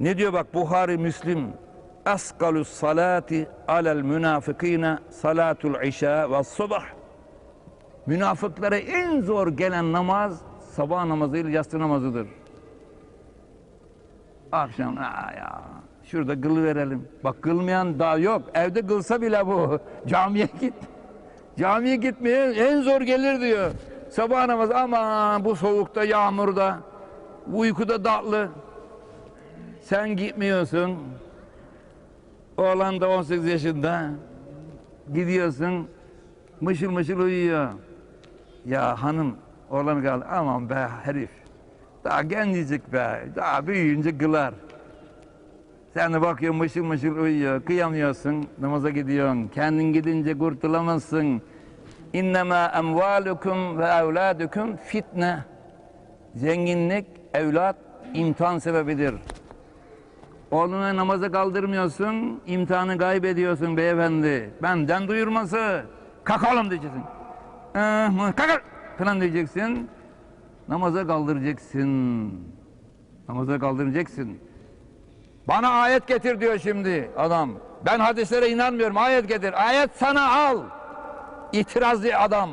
Ne diyor bak Buhari Müslim askalus salati alel münafıkine salatul işa ve sabah Münafıklara en zor gelen namaz sabah namazı ile yatsı namazıdır. Akşam aa ya şurada kılı verelim. Bak kılmayan daha yok. Evde kılsa bile bu. Camiye git. Camiye gitmeye en zor gelir diyor. Sabah namazı ama bu soğukta yağmurda uykuda tatlı. Sen gitmiyorsun. Oğlan da 18 yaşında. Gidiyorsun. Mışıl mışıl uyuyor. Ya hanım oğlan kaldı. Aman be herif. Daha gencecik be. Daha büyüyünce kılar. Sen de bakıyorsun mışıl mışıl uyuyor. Kıyamıyorsun. Namaza gidiyorsun. Kendin gidince kurtulamazsın. İnnemâ emvâlukum ve evlâdukum fitne. Zenginlik, evlat imtihan sebebidir. Oğlunu namaza kaldırmıyorsun, imtihanı kaybediyorsun beyefendi. Benden duyurması. Kalkalım diyeceksin. Ee, kalkar falan diyeceksin. Namaza kaldıracaksın. Namaza kaldıracaksın. Bana ayet getir diyor şimdi adam. Ben hadislere inanmıyorum. Ayet getir. Ayet sana al. İtirazlı adam.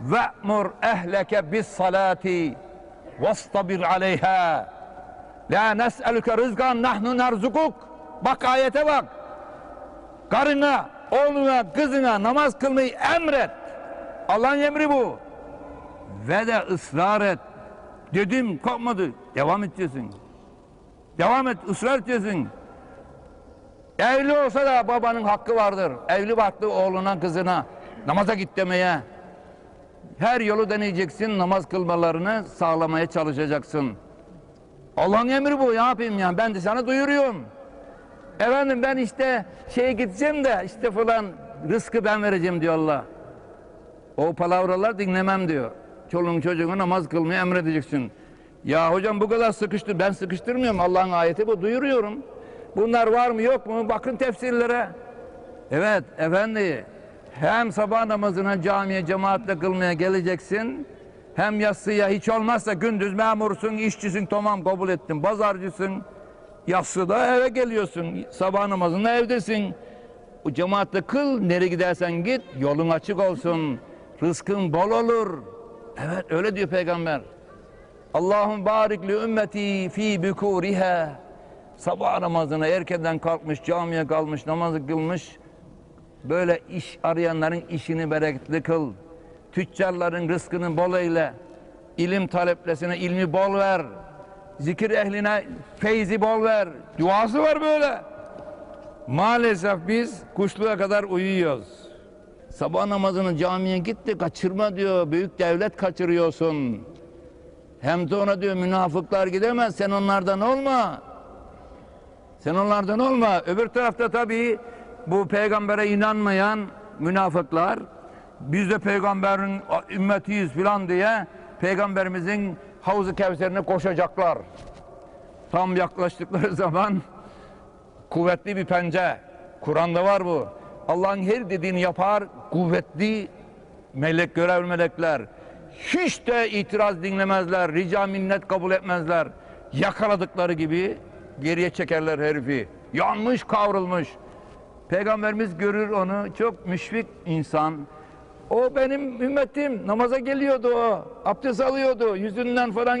Ve'mur ehleke bis salati vastabir aleyha. La nes'eluke rızkan nahnu nerzukuk. Bak ayete bak. Karına, oğluna, kızına namaz kılmayı emret. Allah'ın emri bu. Ve de ısrar et. Dedim kalkmadı. Devam edeceksin. Devam et, ısrar edeceksin. Evli olsa da babanın hakkı vardır. Evli barklı oğluna, kızına namaza git demeye. Her yolu deneyeceksin, namaz kılmalarını sağlamaya çalışacaksın. Allah'ın emri bu, ne yapayım ya? Ben de sana duyuruyorum. Efendim ben işte şeye gideceğim de işte falan rızkı ben vereceğim diyor Allah. O palavralar dinlemem diyor. Çoluğun çocuğuna namaz kılmayı emredeceksin. Ya hocam bu kadar sıkıştır. Ben sıkıştırmıyorum. Allah'ın ayeti bu. Duyuruyorum. Bunlar var mı yok mu? Bakın tefsirlere. Evet efendi. Hem sabah namazına camiye cemaatle kılmaya geleceksin. Hem yatsıya hiç olmazsa gündüz memursun, işçisin tamam kabul ettim. Pazarcısın. Yatsıda eve geliyorsun. Sabah namazında evdesin. O cemaatle kıl, nereye gidersen git, yolun açık olsun. Rızkın bol olur. Evet öyle diyor peygamber. Allahum barik li ümmeti fi bükuriha. Sabah namazına erkenden kalkmış, camiye kalmış, namazı kılmış. Böyle iş arayanların işini bereketli kıl. Tüccarların rızkını bol eyle. İlim taleplesine ilmi bol ver. Zikir ehline feyzi bol ver. Duası var böyle. Maalesef biz kuşluğa kadar uyuyoruz. Sabah namazını camiye git de kaçırma diyor. Büyük devlet kaçırıyorsun. Hem de ona diyor münafıklar gidemez sen onlardan olma. Sen onlardan olma. Öbür tarafta tabii bu peygambere inanmayan münafıklar biz de peygamberin ümmetiyiz filan diye peygamberimizin havzu kevserine koşacaklar. Tam yaklaştıkları zaman kuvvetli bir pence. Kur'an'da var bu. Allah'ın her dediğini yapar kuvvetli melek görev melekler. Hiç de itiraz dinlemezler, rica minnet kabul etmezler. Yakaladıkları gibi geriye çekerler herifi. Yanmış, kavrulmuş. Peygamberimiz görür onu, çok müşfik insan. O benim ümmetim, namaza geliyordu o, abdest alıyordu, yüzünden falan